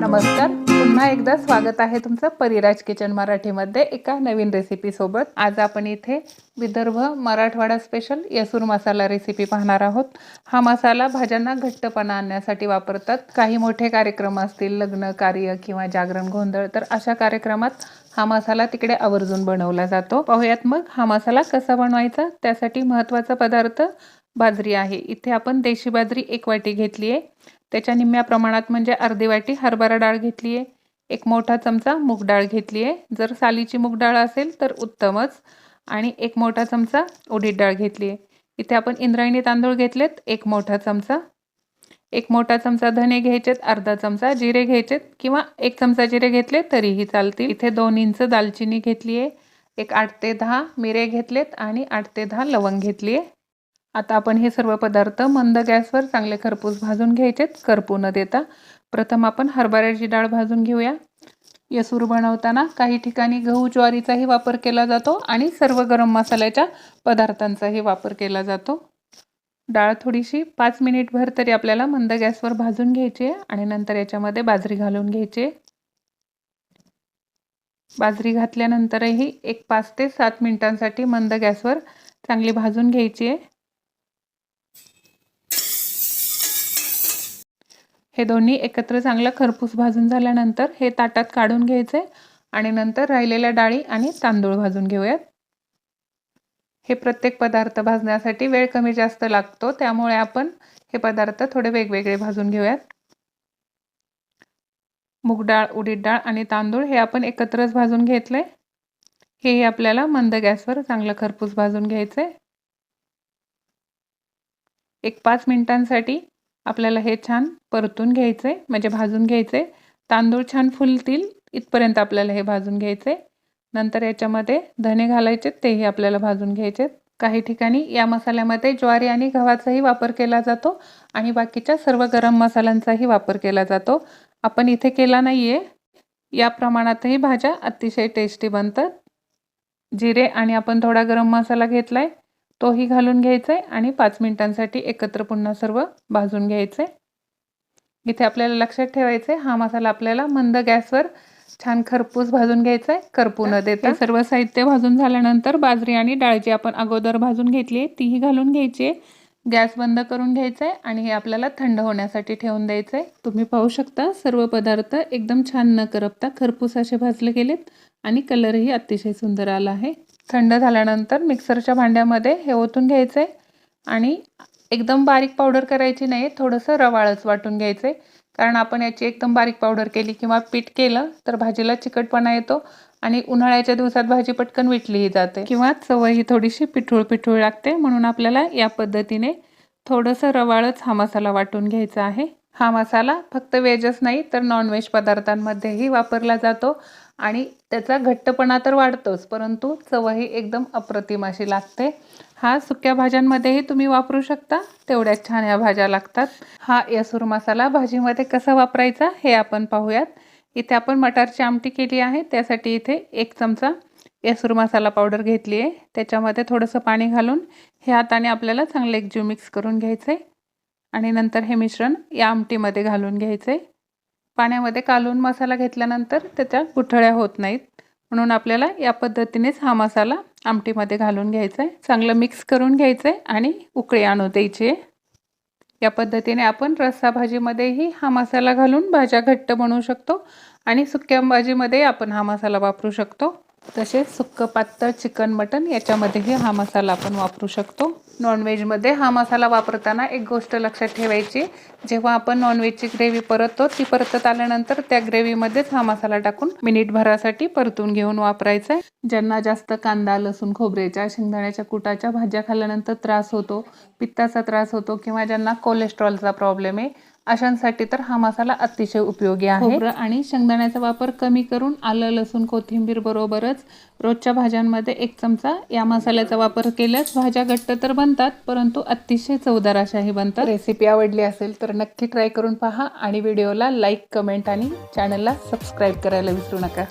नमस्कार. पुन्हा एकदा स्वागत आहे तुमचं परिराज किचन मराठीमध्ये एका नवीन रेसिपीसोबत आज आपण इथे विदर्भ मराठवाडा स्पेशल यसूर मसाला रेसिपी पाहणार आहोत. हा मसाला भाज्यांना घट्टपणा आणण्यासाठी वापरतात. काही मोठे कार्यक्रम असतील लग्न कार्य किंवा जागरण गोंधळ तर अशा कार्यक्रमात हा मसाला तिकडे आवर्जून बनवला जातो. पाहूयात मग हा मसाला कसा बनवायचा? त्यासाठी महत्त्वाचा पदार्थ बाजरी आहे. इथे आपण देशी बाजरी एक वाटी घेतली आहे. त्याच्या निम्म्या प्रमाणात म्हणजे अर्धी वाटी हरभरा डाळ घेतली आहे. एक मोठा चमचा मूग डाळ घेतली आहे. जर सालीची मूग डाळ असेल तर उत्तमच. आणि एक मोठा चमचा उडीद डाळ घेतली आहे. इथे आपण इंद्रायणी तांदूळ घेतलेत. एक मोठा चमचा. एक मोठा चमचा धने घ्यायचेत. अर्धा चमचा जिरे घ्यायचेत. किंवा एक चमचा जिरे घेतले तरीही चालतील. इथे दोन इंच दालचिनी घेतली आहे. एक आठ ते दहा मिरे घेतलेत आणि आठ ते दहा लवंग घेतली आहे. आता आपण हे सर्व पदार्थ मंद गॅसवर चांगले खरपूस भाजून घ्यायचेत करपू न देता. प्रथम आपण हरभऱ्याची डाळ भाजून घेऊया. यसूर बनवताना काही ठिकाणी गहू ज्वारीचाही वापर केला जातो आणि सर्व गरम मसाल्याच्या पदार्थांचाही वापर केला जातो. डाळ थोडीशी पाच मिनिटभर तरी आपल्याला मंद गॅसवर भाजून घ्यायची आहे आणि नंतर याच्यामध्ये बाजरी घालून घ्यायची बाजरी घातल्यानंतरही एक पाच ते सात मिनिटांसाठी मंद गॅसवर चांगली भाजून घ्यायची आहे. हे दोन्ही एकत्र चांगलं खरपूस भाजून झाल्यानंतर हे ताटात काढून घ्यायचे आणि नंतर राहिलेल्या डाळी आणि तांदूळ भाजून घेऊयात. हे प्रत्येक पदार्थ भाजण्यासाठी वेळ कमी जास्त लागतो त्यामुळे आपण हे पदार्थ थोडे वेगवेगळे भाजून घेऊयात. मूग डाळ उडीद डाळ आणि तांदूळ हे आपण एकत्रच भाजून घेतले. हेही आपल्याला मंद गॅसवर चांगलं खरपूस भाजून घ्यायचे. एक पाच मिनिटांसाठी आपल्याला हे छान परतून घ्यायचं आहे म्हणजे भाजून घ्यायचं आहे तांदूळ छान फुलतील इथपर्यंत आपल्याला हे भाजून घ्यायचे नंतर याच्यामध्ये धने घालायचे तेही आपल्याला भाजून घ्यायचे काही ठिकाणी या मसाल्यामध्ये ज्वारी आणि गव्हाचाही वापर केला जातो आणि बाकीच्या सर्व गरम मसाल्यांचाही वापर केला जातो. आपण इथे केला नाही आहे या प्रमाणातही भाज्या अतिशय टेस्टी बनतात. जिरे आणि आपण थोडा गरम मसाला घेतला आहे तोही घालून घ्यायचा आहे आणि पाच मिनिटांसाठी एकत्र पुन्हा सर्व भाजून घ्यायचं आहे इथे आपल्याला लक्षात ठेवायचं आहे हा मसाला आपल्याला मंद गॅसवर छान खरपूस भाजून घ्यायचा आहे करपू न देता. सर्व साहित्य भाजून झाल्यानंतर बाजरी आणि डाळ जी आपण अगोदर भाजून घेतली आहे तीही घालून घ्यायची आहे. गॅस बंद करून घ्यायचं आहे आणि हे आपल्याला थंड होण्यासाठी ठेवून द्यायचं आहे तुम्ही पाहू शकता सर्व पदार्थ एकदम छान न करपता खरपूस असे भाजले गेलेत आणि कलरही अतिशय सुंदर आला आहे. थंड झाल्यानंतर मिक्सरच्या भांड्यामध्ये हे ओतून घ्यायचं आहे आणि एकदम बारीक पावडर करायची नाही थोडंसं रवाळच वाटून घ्यायचं. आहे कारण आपण याची एकदम बारीक पावडर केली किंवा पीठ केलं तर भाजीला चिकटपणा येतो आणि उन्हाळ्याच्या दिवसात भाजी पटकन विटलीही जाते. किंवा चवही थोडीशी पिठूळ पिठूळ लागते म्हणून आपल्याला या पद्धतीने थोडंसं रवाळच हा मसाला वाटून घ्यायचा आहे. हा मसाला फक्त व्हेजच नाही तर नॉनव्हेज पदार्थांमध्येही वापरला जातो. आणि त्याचा घट्टपणा तर वाढतोच परंतु चवही एकदम अप्रतिम अशी लागते. हा सुक्या भाज्यांमध्येही तुम्ही वापरू शकता तेवढ्याच छान ह्या भाज्या लागतात. हा यसूर मसाला भाजीमध्ये कसा वापरायचा हे आपण पाहूयात. इथे आपण मटारची आमटी केली आहे त्यासाठी इथे एक चमचा यसूर मसाला पावडर घेतली आहे. त्याच्यामध्ये थोडंसं पाणी घालून हे हाताने आपल्याला चांगलं एकजीव मिक्स करून घ्यायचं आहे आणि नंतर हे मिश्रण या आमटीमध्ये घालून घ्यायचं. आहे पाण्यामध्ये कालून मसाला घेतल्यानंतर त्याच्या गुठळ्या होत नाहीत. म्हणून आपल्याला या पद्धतीनेच हा मसाला आमटीमध्ये घालून घ्यायचा आहे. चांगलं मिक्स करून घ्यायचं आहे आणि उकळी आणू द्यायची. आहे या पद्धतीने आपण रस्सा भाजीमध्येही हा मसाला घालून भाज्या घट्ट बनवू शकतो आणि सुक्या भाजीमध्ये आपण हा मसाला वापरू शकतो. तसेच सुक्क पातळ चिकन मटन याच्यामध्येही हा मसाला आपण वापरू शकतो. नॉनव्हेजमध्ये हा मसाला वापरताना एक गोष्ट लक्षात ठेवायची. जेव्हा आपण नॉनव्हेजची ग्रेव्ही परततो ती परतत आल्यानंतर त्या ग्रेव्हीमध्येच हा मसाला टाकून मिनिटभरासाठी परतून घेऊन वापरायचा आहे. ज्यांना जास्त कांदा लसूण खोबऱ्याच्या शेंगदाण्याच्या कुटाच्या भाज्या खाल्ल्यानंतर त्रास होतो पित्ताचा त्रास होतो किंवा ज्यांना कोलेस्ट्रॉलचा प्रॉब्लेम आहे अशांसाठी तर हा मसाला अतिशय उपयोगी आहे. आणि शेंगदाण्याचा वापर कमी करून आलं लसूण कोथिंबीर बरोबरच रोजच्या भाज्यांमध्ये एक चमचा या मसाल्याचा वापर केल्यास भाज्या घट्ट तर बनतात परंतु अतिशय चवदार अशाही बनतात. रेसिपी आवडली असेल तर नक्की ट्राय करून पहा आणि व्हिडिओला लाईक कमेंट आणि चॅनलला सबस्क्राईब करायला विसरू नका.